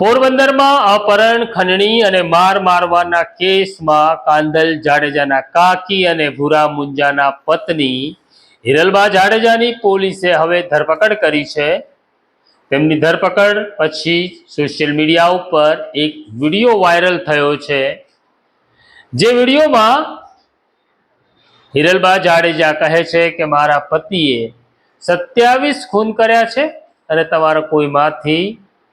પોરબંદરમાં અપહરણ, ખંડણી અને માર મારવાના કેસમાં કાંદલ જાડેજાના કાકી અને ભૂરા મુંજાના પત્ની હિરલબા જાડેજાની પોલીસે હવે ધરપકડ કરી છે. તેમની ધરપકડ પછી સોશિયલ મીડિયા ઉપર એક વીડિયો વાયરલ થયો છે. જે વિડીયોમાં હિરલબા જાડેજા કહે છે કે, મારા પતિએ સત્યાવીસ ખૂન કર્યા છે અને તમારા કોઈમાંથી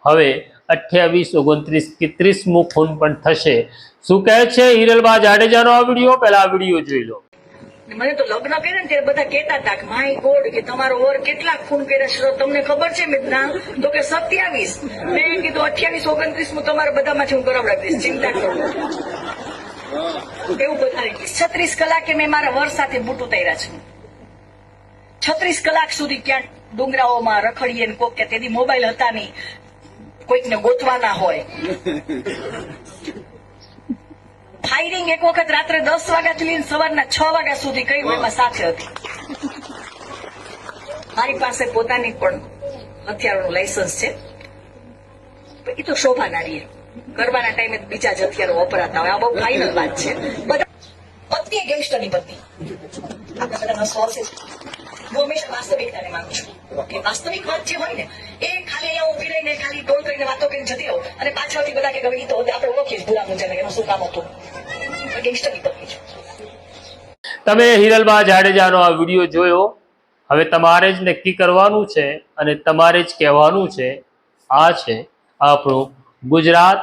હવે અઠ્યાવીસ, ઓગણત્રીસ કે ત્રીસમું ખૂન પણ થશે. શું કહે છે હિરલબા જાડેજાનો આ વીડિયો? પહેલા આ વીડિયો જોઈ લો. મને તો લગ્ન કર્યા ને ત્યારે બધા કહેતા હતા કે, માય ગોડ, કે તમારો ઓર કેટલા ખૂન કર્યા છે? તમને ખબર છે મેં ના તો કે સત્યાવીસ. મેં કીધું, અઠ્યાવીસ ઓગણત્રીસ હું તમારા બધામાંથી હું કરાવ રાખીશ, ચિંતા કરો. એવું બધા છત્રીસ કલાકે મેં મારા વર સાથે બૂટ ઉતાર્યા છે. છત્રીસ કલાક સુધી ક્યાંક ડુંગરાઓમાં રખડીએ ને કોક કે તેથી મોબાઈલ હતા નહીં. કોઈકને ગોતવાના હોય. ફાયરિંગ એક વખત રાત્રે દસ વાગ્યાથી લઈને સવારના છ વાગ્યા સુધી કઈ એમાં સાથે હતી. મારી પાસે પોતાની પણ હથિયારોનું લાયસન્સ છે. એ તો શોભા નારીએ કરવાના ટાઈમે બીજા જ હથિયારો વપરાતા હોય. આ બહુ ફાઇનલ વાત છે. બધા પત્ની ગેંગસ્ટરની પત્ની આપણે બધાના સોર્સિસ હું હંમેશા વાસ્તવિકતાને માંગુ છું. કે વાસ્તવિક વાત જે હોય ને કરીને વાતો કરીને જતી રહો. અને પાછળથી બધા કે ગમે તો આપણે ઓળખીએ ભૂલા મુંજાને એનું શું કામ હતું? ગેંગસ્ટર છે. તમે હિરલબા જાડેજાનો આ વીડિયો જોયો? હવે તમારે જ નક્કી કરવાનું છે અને તમારે જ કહેવાનું છે, આ છે આપણું ગુજરાત.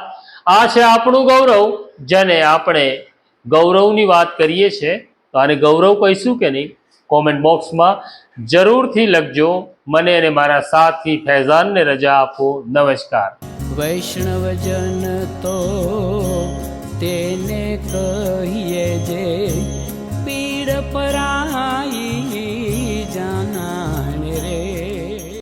આ છે આપણું ગૌરવ, જેને આપણે ગૌરવની વાત કરીએ છીએ. તો આને ગૌરવ કહીશું કે નહીં? કોમેન્ટ બોક્સમાં જરૂરથી લખજો. મને અને મારા સાથી ફૈઝાનને રજા આપો. નમસ્કાર. વૈષ્ણવજન તો તેને કહીએ જે